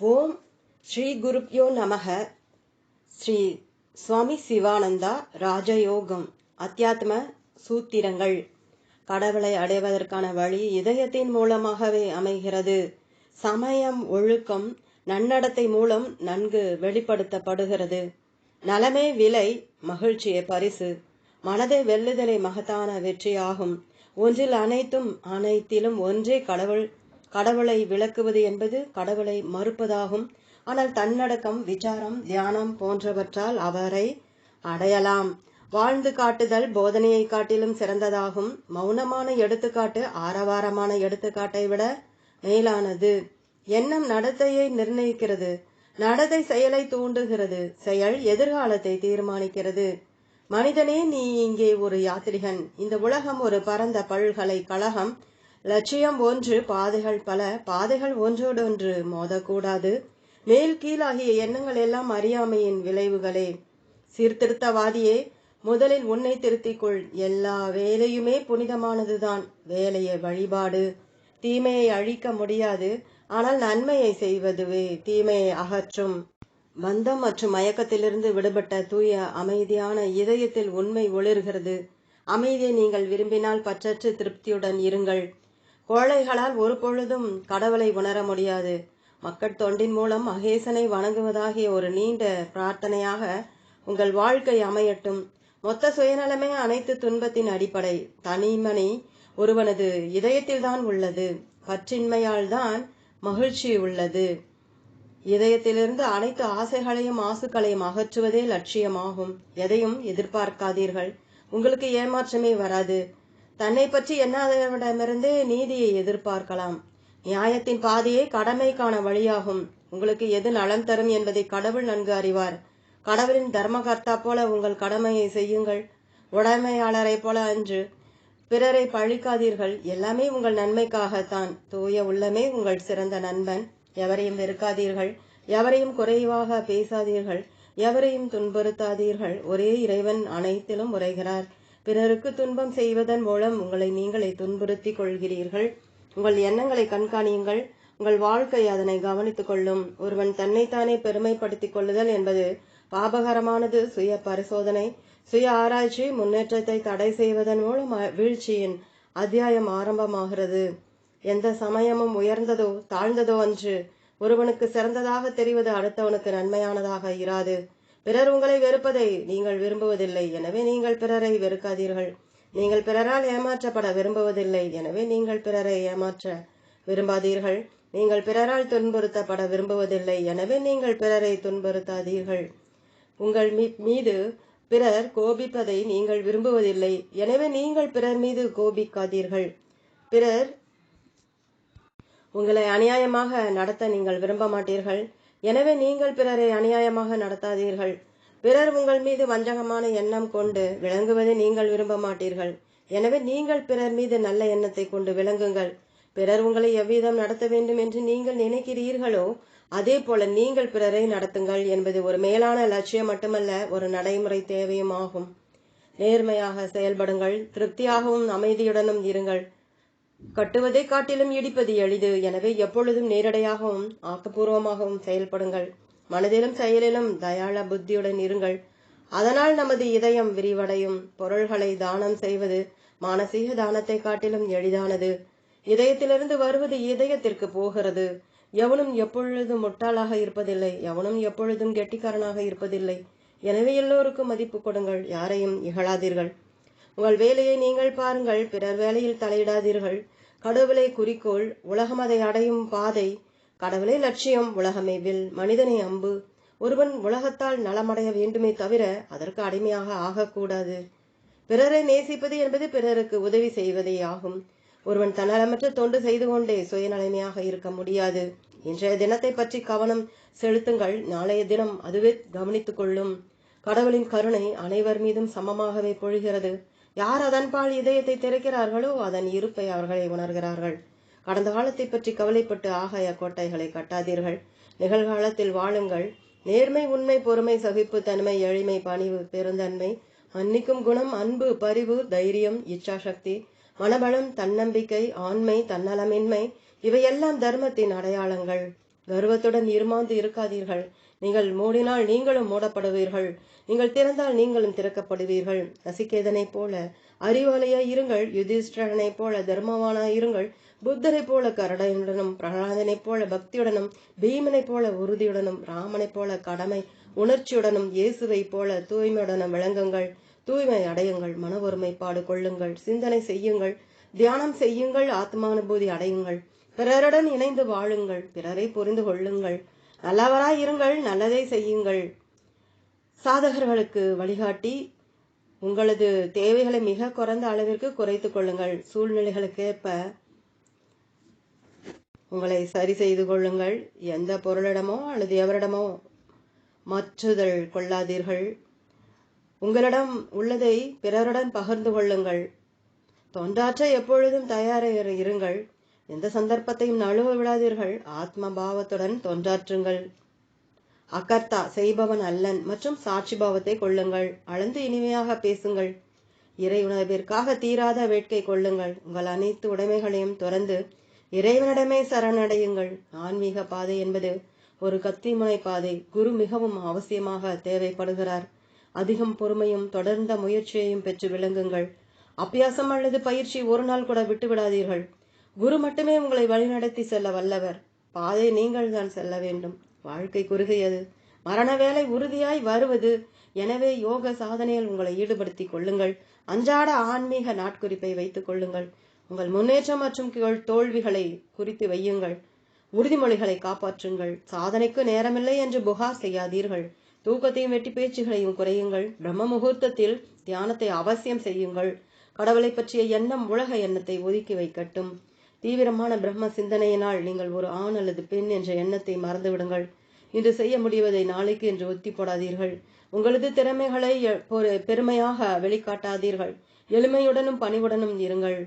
ஓம் ஸ்ரீ குருப்யோ நமக ஸ்ரீ சுவாமி சிவானந்தா ராஜயோகம் அத்தியாத்ம சூத்திரங்கள். கடவுளை அடைவதற்கான வழி இதயத்தின் மூலமாகவே அமைகிறது. சமயம் ஒழுக்கம் நன்னடத்தை மூலம் நன்கு வெளிப்படுத்தப்படுகிறது. நலமே விலை மகிழ்ச்சியே பரிசு. மனதை வெல்லுதலை மகத்தான வெற்றியாகும். ஒன்றில் அனைத்தும் அனைத்திலும் ஒன்றே கடவுள் கடவுளை விளக்குவது என்பது கடவுளை மறுப்பதாகும். ஆனால் தன்னடக்கம் விசாரம் தியானம் போன்றவற்றால் அவரை அடையலாம். வாழ்ந்து காட்டுதல் போதனையை காட்டிலும் சிறந்ததாகும். மௌனமான எடுத்துக்காட்டு ஆரவாரமான எடுத்துக்காட்டை விட மேலானது. எண்ணம் நடத்தையை நிர்ணயிக்கிறது. நடத்தை செயலை தூண்டுகிறது. செயல் எதிர்காலத்தை தீர்மானிக்கிறது. மனிதனே நீ இங்கே ஒரு யாத்திரிகன் இந்த உலகம் ஒரு பரந்த பல்கலைக்கழகம். லட்சியம் ஒன்று பாதைகள் பல பாதைகள் ஒன்றோடொன்று மோதக்கூடாது. மேல் கீழாகிய எண்ணங்கள் எல்லாம் அறியாமையின் விளைவுகளே. சீர்திருத்தவாதியே முதலில் உன்னை திருத்திக்கொள். எல்லா வேலையுமே புனிதமானதுதான். வேலையை வழிபாடு. தீமையை அழிக்க முடியாது. ஆனால் நன்மையை செய்வதுவே தீமையை அகற்றும். பந்தம் மற்றும் மயக்கத்திலிருந்து விடுபட்ட தூய அமைதியான இதயத்தில் உண்மை ஒளிர்கிறது. அமைதியை நீங்கள் விரும்பினால் பற்றற்று திருப்தியுடன் இருங்கள். கோழைகளால் ஒரு பொழுதும் கடவுளை உணர முடியாது. மக்கள் தொண்டின் மூலம் மகேசனை வணங்குவதாகிய ஒரு நீண்ட பிரார்த்தனையாக உங்கள் வாழ்க்கை அமையட்டும். மொத்த சுயநலமே அனைத்து துன்பத்தின் அடிப்படை. தனிமணி ஒருவனது இதயத்தில்தான் உள்ளது. பற்றின்மையால் தான் மகிழ்ச்சி உள்ளது. இதயத்திலிருந்து அனைத்து ஆசைகளையும் ஆசுக்களையும் அகற்றுவதே லட்சியமாகும். எதையும் எதிர்பார்க்காதீர்கள். உங்களுக்கு ஏமாற்றமே வராது. தன்னை பற்றி எண்ணாதவரிடமிருந்தே நீதியை எதிர்பார்க்கலாம். நியாயத்தின் பாதையே கடமைக்கான வழியாகும். உங்களுக்கு எது நலம் தரும் என்பதை கடவுள் நன்கு அறிவார். கடவுளின் தர்மகர்த்தா போல உங்கள் கடமையை செய்யுங்கள். உடைமையாளரை போல அன்று பிறரை பழிக்காதீர்கள். எல்லாமே உங்கள் நன்மைக்காகத்தான். தூய உள்ளமே உங்கள் சிறந்த நண்பன். எவரையும் வெறுக்காதீர்கள். எவரையும் குறைவாக பேசாதீர்கள். எவரையும் துன்புறுத்தாதீர்கள். ஒரே இறைவன் அனைத்திலும் உரைகிறார். பிறருக்கு துன்பம் செய்வதன் மூலம் உங்களை நீங்களே துன்புறுத்திக் கொள்கிறீர்கள். உங்கள் எண்ணங்களை கண்காணியுங்கள். உங்கள் வாழ்க்கை அதனை கவனித்துக் கொள்ளும். ஒருவன் தன்னைத்தானே பெருமைப்படுத்திக் கொள்ளுதல் என்பது பாபகரமானது. சுய பரிசோதனை சுய ஆராய்ச்சி முன்னேற்றத்தை தடை செய்வதன் மூலம் வீழ்ச்சியின் அத்தியாயம் ஆரம்பமாகிறது. எந்த சமயமும் உயர்ந்ததோ தாழ்ந்ததோ அன்று ஒருவனுக்கு சிறந்ததாக தெரிவது அடுத்தவனுக்கு நன்மையானதாக இராது. பிறர் உங்களை வெறுப்பதை நீங்கள் விரும்புவதில்லை. எனவே நீங்கள் பிறரை வெறுக்காதீர்கள். நீங்கள் பிறரால் ஏமாற்றப்பட விரும்புவதில்லை. எனவே நீங்கள் பிறரை ஏமாற்ற விரும்பாதீர்கள். நீங்கள் பிறரால் துன்புறுத்தப்பட விரும்புவதில்லை. எனவே நீங்கள் பிறரை துன்புறுத்தாதீர்கள். உங்கள் மீது பிறர் கோபிப்பதை நீங்கள் விரும்புவதில்லை. எனவே நீங்கள் பிறர் மீது கோபிக்காதீர்கள். பிறர் உங்களை அநியாயமாக நடத்த நீங்கள் விரும்ப மாட்டீர்கள். எனவே நீங்கள் பிறரை அநியாயமாக நடத்தாதீர்கள். பிறர் உங்கள் மீது வஞ்சகமான எண்ணம் கொண்டு விளங்குவதை நீங்கள் விரும்ப மாட்டீர்கள். எனவே நீங்கள் பிறர் மீது நல்ல எண்ணத்தை கொண்டு விளங்குங்கள். பிறர் உங்களை எவ்விதம் நடத்த வேண்டும் என்று நீங்கள் நினைக்கிறீர்களோ அதே போல நீங்கள் பிறரை நடத்துங்கள் என்பது ஒரு மேலான லட்சியம் மட்டுமல்ல ஒரு நடைமுறை தேவையும் ஆகும். நேர்மையாக செயல்படுங்கள் திருப்தியாகவும் அமைதியுடனும் இருங்கள். கட்டுவதை காட்டிலும் இடிப்பது எளிது. எனவே எப்பொழுதும் நேரடியாகவும் ஆக்கப்பூர்வமாகவும் செயல்படுங்கள். மனதிலும் செயலிலும் தயாள புத்தியுடன் இருங்கள். அதனால் நமது இதயம் விரிவடையும். பொருள்களை தானம் செய்வது மானசீக தானத்தை காட்டிலும் எளிதானது. இதயத்திலிருந்து வருவது இதயத்திற்கு போகிறது. எவனும் எப்பொழுதும் முட்டாளாக இருப்பதில்லை. எவனும் எப்பொழுதும் கெட்டிக்காரனாக இருப்பதில்லை. எனவே எல்லோருக்கும் மதிப்பு கொடுங்கள். யாரையும் இகழாதீர்கள். உங்கள் வேலையை நீங்கள் பாருங்கள். பிறர் வேலையில் தலையிடாதீர்கள். கடவுளை குறிக்கோள் உலகம் அதை அடையும் பாதை. கடவுளை லட்சியம் உலகமே வில் மனிதனை அம்பு. ஒருவன் உலகத்தால் நலமடைய வேண்டுமே தவிர அதற்கு அடிமையாக ஆகக்கூடாது. பிறரை நேசிப்பது என்பது பிறருக்கு உதவி செய்வதே ஆகும். ஒருவன் தன்னலமற்ற தொண்டு செய்து கொண்டே சுயநலமையாக இருக்க முடியாது. இன்றைய தினத்தை பற்றி கவனம் செலுத்துங்கள். நாளைய தினம் அதுவே கவனித்துக் கொள்ளும். கடவுளின் கருணை அனைவர் மீதும் சமமாகவே பொழிகிறது. யார் அதன்பால் இதயத்தை திறக்கிறார்களோ அதன் இருப்பை அவர்களை உணர்கிறார்கள். கடந்த காலத்தை பற்றி கவலைப்பட்டு ஆகாய கோட்டைகளை கட்டாதீர்கள். நிகழ்காலத்தில் வாழுங்கள். நேர்மை உண்மை பொறுமை சகிப்பு தன்மை எளிமை பணிவு பெருந்தன்மை மன்னிக்கும் குணம் அன்பு பரிவு தைரியம் இச்சாசக்தி மனபலம் தன்னம்பிக்கை ஆண்மை தன்னலமின்மை இவையெல்லாம் தர்மத்தின் அடையாளங்கள். கர்வத்துடன் இருமாந்து இருக்காதீர்கள். நீங்கள் மூடினால் நீங்களும் மூடப்படுவீர்கள். நீங்கள் திறந்தால் நீங்களும் திறக்கப்படுவீர்கள். நசிகேதனைப் போல அறிவாலையாய் இருங்கள் யுதிஷ்டரனைப் போல தர்மவானாய் இருங்கள் புத்தரைப் போல கரடையுடனும் பிரகலாதனைப் போல பக்தியுடனும் பீமனைப் போல உறுதியுடனும் ராமனைப் போல கடமை உணர்ச்சியுடனும் இயேசுவைப் போல தூய்மையுடனும் விளங்குங்கள். தூய்மை அடையுங்கள் மன ஒருமைப்பாடு கொள்ளுங்கள் சிந்தனை செய்யுங்கள் தியானம் செய்யுங்கள் ஆத்மானுபூதி அடையுங்கள். பிறருடன் இணைந்து வாழுங்கள் பிறரை புரிந்து கொள்ளுங்கள். நல்லவராய் இருங்கள் நல்லதை செய்யுங்கள். சாதகர்களுக்கு வழிகாட்டி உங்களது தேவைகளை மிக குறைந்த அளவிற்கு குறைத்து கொள்ளுங்கள். சூழ்நிலைகளுக்கேற்ப உங்களை சரி செய்து கொள்ளுங்கள். எந்த பொருளிடமோ அல்லது எவரிடமோ மற்றுதல் கொள்ளாதீர்கள். உங்களிடம் உள்ளதை பிறருடன் பகிர்ந்து கொள்ளுங்கள். தொண்டாற்ற எப்பொழுதும் தயாராக இருங்கள். எந்த சந்தர்ப்பத்தையும் நழுவ விடாதீர்கள். ஆத்ம பாவத்துடன் தொண்டாற்றுங்கள். அகர்த்தா செய்பவன் அல்லன் மற்றும் சாட்சி பாவத்தை கொள்ளுங்கள் அளந்து இனிமையாக பேசுங்கள். இறை உணர்விற்காக தீராத வேட்கை கொள்ளுங்கள் உங்கள் அனைத்து உடைமைகளையும் துறந்து இறைவனிடமே சரணடையுங்கள். ஆன்மீக பாதை என்பது ஒரு கத்திமுனை பாதை. குரு மிகவும் அவசியமாக தேவைப்படுகிறார். அதிகம் பொறுமையும் தொடர்ந்த முயற்சியையும் பெற்று விளங்குங்கள். அபியாசம் அல்லது பயிற்சி ஒரு நாள் கூட விட்டுவிடாதீர்கள். குரு மட்டுமே உங்களை வழிநடத்தி செல்ல வல்லவர். பாதை நீங்கள் தான் செல்ல வேண்டும். வாழ்க்கை குறுகியது மரண வேலை உறுதியாய் வருவது. எனவே யோக சாதனையில் உங்களை ஈடுபடுத்திக் கொள்ளுங்கள். அன்றாட ஆன்மீக நாட்குறிப்பை வைத்துக் கொள்ளுங்கள். உங்கள் முன்னேற்றம் மற்றும் தோல்விகளை குறித்து வையுங்கள். உறுதிமொழிகளை காப்பாற்றுங்கள். சாதனைக்கு நேரமில்லை என்று புகார் செய்யாதீர்கள். தூக்கத்தையும் வெட்டி பேச்சுகளையும் குறையுங்கள். பிரம்ம முகூர்த்தத்தில் தியானத்தை அவசியம் செய்யுங்கள். கடவுளை பற்றிய எண்ணம் உலக எண்ணத்தை ஒதுக்கி வைக்கட்டும். தீவிரமான பிரம்ம சிந்தனையினால் நீங்கள் ஒரு ஆண் அல்லது பெண் என்ற எண்ணத்தை மறந்துவிடுங்கள். இன்று செய்ய முடிவதை நாளைக்கு என்று ஒத்தி போடாதீர்கள். உங்களது திறமைகளை பெருமையாக வெளிக்காட்டாதீர்கள். எளிமையுடனும் பணிவுடனும் இருங்கள்.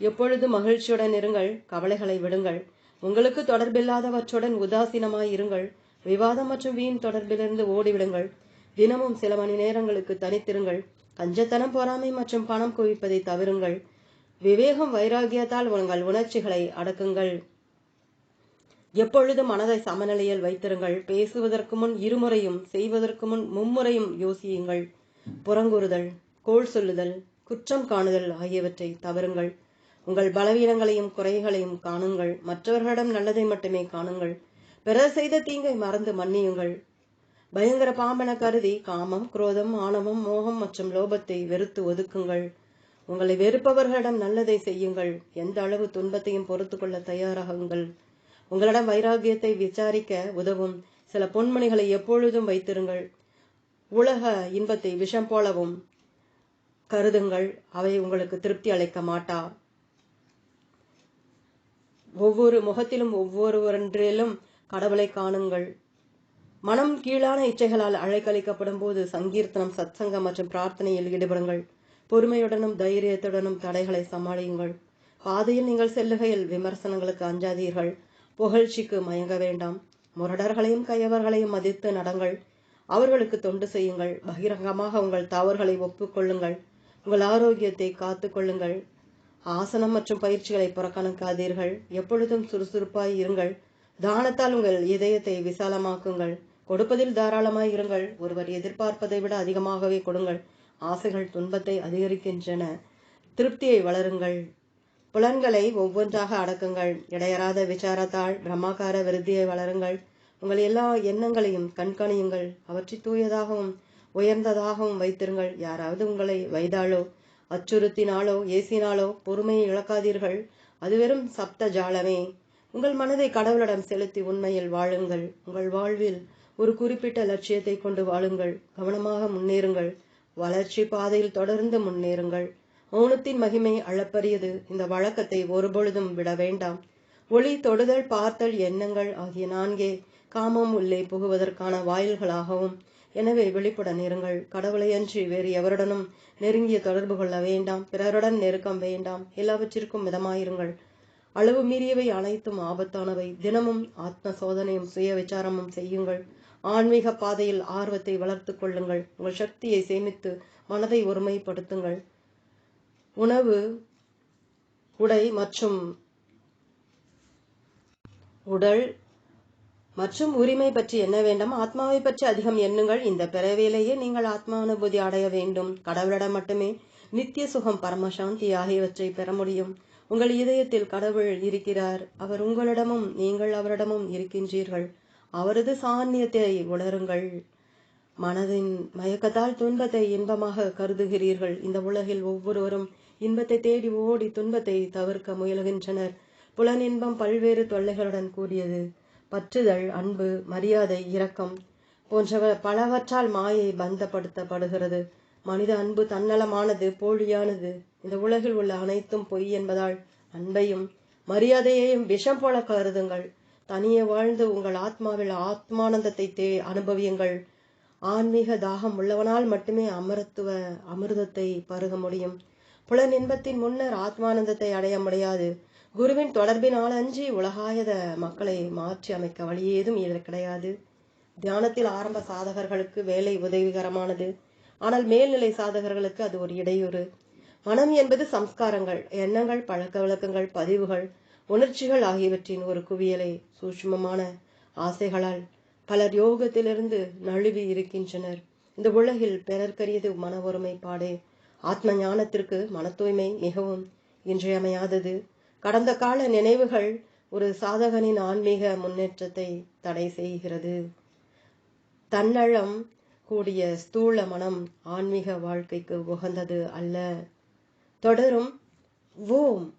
எப்பொழுது மகிழ்ச்சியுடன் இருங்கள் கவலைகளை விடுங்கள். உங்களுக்கு தொடர்பில்லாதவற்றுடன் உதாசீனமாய் இருங்கள். விவாதம் மற்றும் வீண் தொடர்பிலிருந்து ஓடிவிடுங்கள். தினமும் சில மணி நேரங்களுக்கு தனித்திருங்கள். கஞ்சத்தனம் பொறாமை மற்றும் பணம் குவிப்பதை தவிருங்கள். விவேகம் வைராகியத்தால் உங்கள் உணர்ச்சிகளை அடக்குங்கள். எப்பொழுதும் மனதை சமநிலையில் வைத்திருங்கள். பேசுவதற்கு முன் இருமுறையும் செய்வதற்கு முன் மும்முறையும் யோசியுங்கள். புறங்கூறுதல் கோள் சொல்லுதல் குற்றம் காணுதல் ஆகியவற்றை தவறுங்கள். உங்கள் பலவீனங்களையும் குறைகளையும் காணுங்கள். மற்றவர்களிடம் நல்லதை மட்டுமே காணுங்கள். பிறர் செய்த தீங்கை மறந்து மன்னியுங்கள். பயங்கர பாம்பென கருதி காமம் குரோதம் ஆணவம் மோகம் மற்றும் லோபத்தை வெறுத்து ஒதுக்குங்கள். உங்களை வெறுப்பவர்களிடம் நல்லதை செய்யுங்கள். எந்த அளவு துன்பத்தையும் பொறுத்து கொள்ள தயாராகுங்கள். உங்களிடம் வைராகியத்தை விசாரிக்க உதவும். சில பொன்மணிகளை எப்பொழுதும் வைத்திருங்கள். உலக இன்பத்தை விஷம் போலவும் கருதுங்கள். அவை உங்களுக்கு திருப்தி அளிக்க மாட்டா. ஒவ்வொரு முகத்திலும் ஒவ்வொருவரன்றிலும் கடவுளை காணுங்கள். மனம் கீழான இச்சைகளால் அழைக்கழிக்கப்படும் போது சங்கீர்த்தனம் சத்சங்கம் மற்றும் பிரார்த்தனையில் ஈடுபடுங்கள். பொறுமையுடனும் தைரியத்துடனும் தடைகளை சமாளியுங்கள். பாதையில் நீங்கள் செல்லுகையில் விமர்சனங்களுக்கு அஞ்சாதீர்கள். புகழ்ச்சிக்கு மயங்க வேண்டாம். முரடர்களையும் கையவர்களையும் மதித்து நடங்கள். அவர்களுக்கு தொண்டு செய்யுங்கள். பகிரங்கமாக உங்கள் தவறுகளை ஒப்புக்கொள்ளுங்கள். உங்கள் ஆரோக்கியத்தை காத்துக்கொள்ளுங்கள். ஆசனம் மற்றும் பயிற்சிகளை புறக்கணிக்காதீர்கள். எப்பொழுதும் சுறுசுறுப்பாய் இருங்கள். தானத்தால் உங்கள் இதயத்தை விசாலமாக்குங்கள். கொடுப்பதில் தாராளமாய் இருங்கள். ஒருவர் எதிர்பார்ப்பதை விட அதிகமாகவே கொடுங்கள். ஆசைகள் துன்பத்தை அதிகரிக்கின்றன. திருப்தியை வளருங்கள். புலன்களை ஒவ்வொன்றாக அடக்குங்கள். இடையறாத விசாரத்தால் பிரம்மாக்கார விருத்தியை வளருங்கள். உங்கள் எல்லா எண்ணங்களையும் கண்காணியுங்கள். அவற்றை தூயதாகவும் உயர்ந்ததாகவும் வைத்திருங்கள். யாராவது உங்களை வைதாலோ அச்சுறுத்தினாலோ ஏசினாலோ பொறுமையை இழக்காதீர்கள். அது வெறும் சப்த ஜாலமே. உங்கள் மனதை கடவுளிடம் செலுத்தி உண்மையில் வாழுங்கள். உங்கள் வாழ்வில் ஒரு குறிப்பிட்ட லட்சியத்தை கொண்டு வாழுங்கள். கவனமாக முன்னேறுங்கள். வளர்ச்சி பாதையில் தொடர்ந்து முன்னேறுங்கள். மௌனத்தின் மகிமை அளப்பரியது. இந்த வழக்கத்தை ஒருபொழுதும் விட வேண்டாம். ஒளி தொடுதல் பார்த்தல் எண்ணங்கள் ஆகிய நான்கே காமம் உள்ளே புகுவதற்கான வாயில்களாகவும் எனவே விழிப்புடன் இருங்கள் கடவுளை அன்றி வேறு எவருடனும் நெருங்கிய தொடர்பு கொள்ள வேண்டாம். பிறருடன் நெருக்கம் வேண்டாம். எல்லாவற்றிற்கும் மிதமாயிருங்கள். அளவு மீறியவை அனைத்தும் ஆபத்தானவை. தினமும் ஆத்ம சோதனையும் சுய விசாரமும் செய்யுங்கள். ஆன்மீக பாதையில் ஆர்வத்தை வளர்த்து கொள்ளுங்கள். உங்கள் சக்தியை சேமித்து மனதை ஒருமைப்படுத்துங்கள். உணவு உடை மற்றும் உடல் மற்றும் உரிமை பற்றி என்ன வேண்டாம்? ஆத்மாவை பற்றி அதிகம் எண்ணுங்கள். இந்த பிறவையிலேயே நீங்கள் ஆத்மானுபூதி அடைய வேண்டும். கடவுளிடம் மட்டுமே நித்திய சுகம் பரமசாந்தி ஆகியவற்றை பெற முடியும். உங்கள் இதயத்தில் கடவுள் இருக்கிறார். அவர் உங்களிடமும் நீங்கள் அவரிடமும் இருக்கின்றீர்கள். அவரது சாநியத்தை உணருங்கள். மனதின் மயக்கத்தால் துன்பத்தை இன்பமாக கருதுகிறீர்கள். இந்த உலகில் ஒவ்வொருவரும் இன்பத்தை தேடி ஓடி துன்பத்தை தவிர்க்க முயல்கின்றனர். புலனின்பம் பல்வேறு தொல்லைகளுடன் கூடியது. பற்றுதல் அன்பு மரியாதை இரக்கம் போன்றவ பலவற்றால் மாயை பந்தப்படுத்தப்படுகிறது. மனித அன்பு தன்னலமானது போலியானது. இந்த உலகில் உள்ள அனைத்தும் பொய் என்பதால் அன்பையும் மரியாதையையும் விஷம் போல கருதுங்கள். தனியே வாழ்ந்து உங்கள் ஆத்மாவில் ஆத்மானந்தத்தை தே அனுபவியுங்கள். ஆன்மீக தாகம் உள்ளவனால் மட்டுமே அமரத்துவ அமிர்தத்தை பருக முடியும். புல இன்பத்தின் முன்னர் ஆத்மானந்தத்தை அடைய முடியாது. குருவின் தொடர்பினால் அஞ்சி உலகாயத மக்களை மாற்றி அமைக்க வழி ஏதும் கிடையாது. தியானத்தில் ஆரம்ப சாதகர்களுக்கு வேலை உதவிகரமானது. ஆனால் மேல்நிலை சாதகர்களுக்கு அது ஒரு இடையூறு. மனம் என்பது சம்ஸ்காரங்கள் எண்ணங்கள் பழக்க வழக்கங்கள் பதிவுகள். உணர்ச்சிகள் ஆகியவற்றின் ஒரு குவியலை சூட்சுமமான ஆசைகளால் பலர் யோகத்திலிருந்து நழுவி இருக்கின்றனர். இந்த உலகில் பிறர்க்கரியது மன ஒருமைப்பாடே. ஆத்ம ஞானத்திற்கு மன தூய்மை மிகவும் இன்றியமையாதது. கடந்த கால நினைவுகள் ஒரு சாதகனின் ஆன்மீக முன்னேற்றத்தை தடை செய்கிறது. தன்னழம் கூடிய ஸ்தூல மனம் ஆன்மீக வாழ்க்கைக்கு உகந்தது அல்ல. தொடரும். ஓம்.